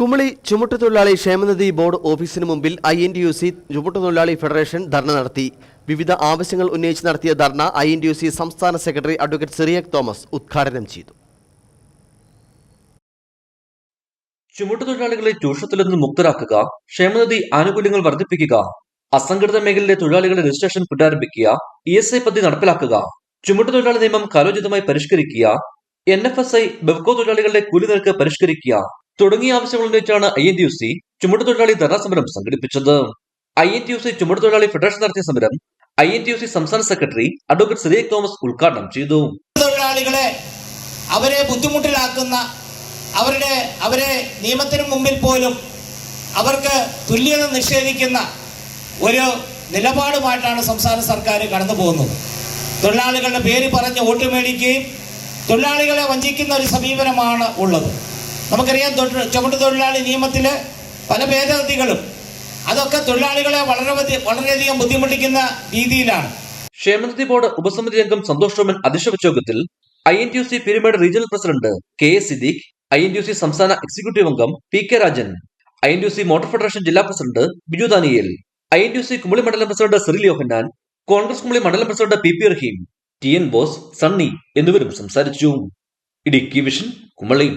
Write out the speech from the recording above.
കുമളി ചുമട്ടുതൊഴിലാളി ക്ഷേമനിധി ബോർഡ് ഓഫീസിന് മുമ്പിൽ I N T U C ചുമട്ടുതൊഴിലാളി federation ധർണ നടത്തി. വിവിധ ആവശ്യങ്ങൾ ഉന്നയിച്ച് നടത്തിയ ധർണ ഐ എൻ യു സി സംസ്ഥാന സെക്രട്ടറി അഡ്വക്കേറ്റ് സിറിയക് തോമസ് ഉദ്ഘാടനം ചെയ്തു. ചുമട്ടുതൊഴിലാളികളെ ചൂഷണത്തിൽ നിന്ന് മുക്തരാക്കുക ക്ഷേമനിധി ആനുകൂല്യങ്ങൾ വർദ്ധിപ്പിക്കുക അസംഘടിത മേഖലയിലെ തൊഴിലാളികളുടെ രജിസ്ട്രേഷൻ പുനരാരംഭിക്കുക ഇ എസ് ഐ പദ്ധതി നടപ്പിലാക്കുക ചുമട്ടുതൊഴിലാളി നിയമം കാലോചിതമായി പരിഷ്കരിക്കുക N F S I Bevco തൊഴിലാളികളുടെ കൂലി നിരക്ക് പരിഷ്കരിക്കുക തുടങ്ങിയ ആവശ്യങ്ങൾ ഉന്നയിച്ചാണ് I N T U C ചുമട്ടുതൊഴിലാളി dharna സമരം സംഘടിപ്പിച്ചത്. I N T U C ചുമട്ടുതൊഴിലാളി federation നടത്തിയ സമരം I N T U C സംസ്ഥാന സെക്രട്ടറി അഡ്വക്കേറ്റ് സിറിയക് തോമസ് ഉദ്ഘാടനം ചെയ്തു. തൊഴിലാളികളെ അവരെ ബുദ്ധിമുട്ടിലാക്കുന്ന അവരുടെ അവരെ നിയമത്തിന് മുമ്പിൽ പോലും അവർക്ക് തുല്യത നിഷേധിക്കുന്ന ഒരു നിലപാടുമായിട്ടാണ് സംസ്ഥാന സർക്കാർ കടന്നു പോകുന്നത്. തൊഴിലാളികളുടെ പേര് പറഞ്ഞ് വോട്ട് മേടിക്കുകയും തൊഴിലാളികളെ വഞ്ചിക്കുന്ന ഒരു സമീപനമാണ് ഉള്ളത്. നമുക്കറിയാം ചുമട്ട് തൊഴിലാളി നിയമത്തിൽ പല ഭേദഗതികളും. അതൊക്കെ തൊഴിലാളികളെ വളരെ വളരെയധികം ബുദ്ധിമുട്ടിക്കുന്ന രീതിയിലാണ്. ക്ഷേമനിധി ബോർഡ് ഉപസമിതി അംഗം സന്തോഷ് റോമൻ അധ്യക്ഷ യോഗത്തിൽ I N T C Peermade regional president K S Siddique I N T C സംസ്ഥാന എക്സിക്യൂട്ടീവ് അംഗം P K Rajan I N T C motor federation ജില്ലാ president Biju Daniel I N T C Kumily മണ്ഡലം president Cyril Yohannan Congress Kumily മണ്ഡലം president P P Rahim T N Bose Sunny എന്നിവരും സംസാരിച്ചു. Idukki vision Kumily.